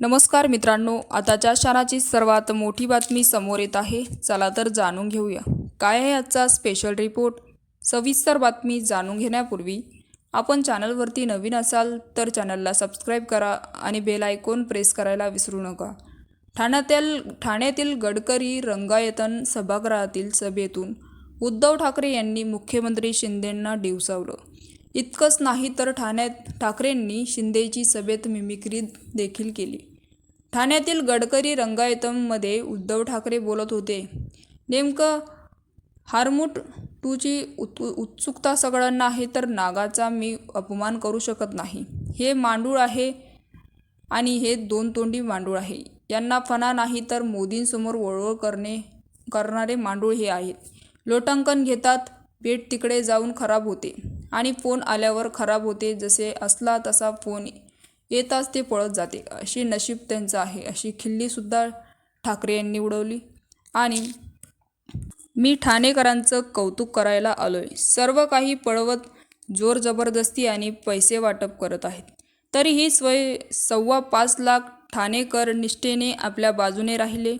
नमस्कार मित्रांनो आताच्या क्षणाची सर्वात मोठी बातमी समोर येत आहे. चला तर जाणून घेऊया. काय आहे आजचा स्पेशल रिपोर्ट सविस्तर बातमी जाणून घेण्यापूर्वी आपण चॅनलवरती नवीन असाल तर चॅनलला सबस्क्राईब करा आणि बेल आयकॉन प्रेस करायला विसरू नका. ठाण्यातील ठाण्यातील गडकरी रंगायतन सभागृहातील सभेतून उद्धव ठाकरे यांनी मुख्यमंत्री शिंदेंना डिवसावलं. इतकंच नाही तर ठाण्यात ठाकरेंनी शिंदेची सभेत मिमिक्री देखील केली. ठाण्यातील गडकरी रंगायतममध्ये उद्धव ठाकरे बोलत होते. नेमकं हार्मूट टूची उत् उत्सुकता सगळ्यांना आहे तर नागाचा मी अपमान करू शकत नाही. हे मांडूळ आहे आणि हे दोन तोंडी मांडूळ आहे. यांना फणा नाही तर मोदींसमोर वळवळ करणे करणारे मांडूळ हे आहेत. लोटांकन घेतात पेट तिकडे जाऊन खराब होते आणि फोन आल्यावर खराब होते. जसे असला तसा फोन येताच ते पळत जाते. अशी नशीब त्यांचं आहे. अशी खिल्लीसुद्धा ठाकरे यांनी उडवली. आणि मी ठाणेकरांचं कौतुक करायला आलोय. सर्व काही पळवत जोर जबरदस्ती आणि पैसे वाटप करत आहेत. तरीही स्वय सव्वा पाच लाख ठाणेकर निष्ठेने आपल्या बाजूने राहिले.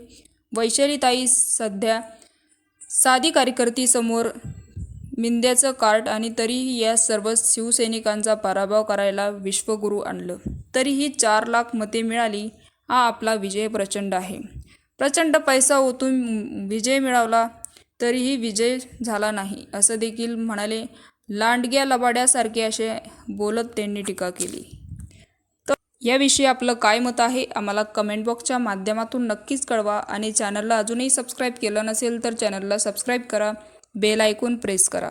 वैशालीताई सध्या साधी कार्यकर्तीसमोर मिंद्याचं कार्ट आणि तरीही या सर्व शिवसैनिकांचा पराभव करायला विश्वगुरू आणलं. तरीही चार लाख मते मिळाली हा आपला विजय प्रचंड आहे. प्रचंड पैसा ओतून विजय मिळवला तरीही विजय झाला नाही असं देखील म्हणाले. लांडग्या लबाड्यासारखे असे बोलत त्यांनी टीका केली. तर याविषयी आपलं काय मत आहे आम्हाला कमेंट बॉक्सच्या माध्यमातून नक्कीच कळवा आणि चॅनलला अजूनही सबस्क्राईब केलं नसेल तर चॅनलला सबस्क्राईब करा बेल ऐकून प्रेस करा.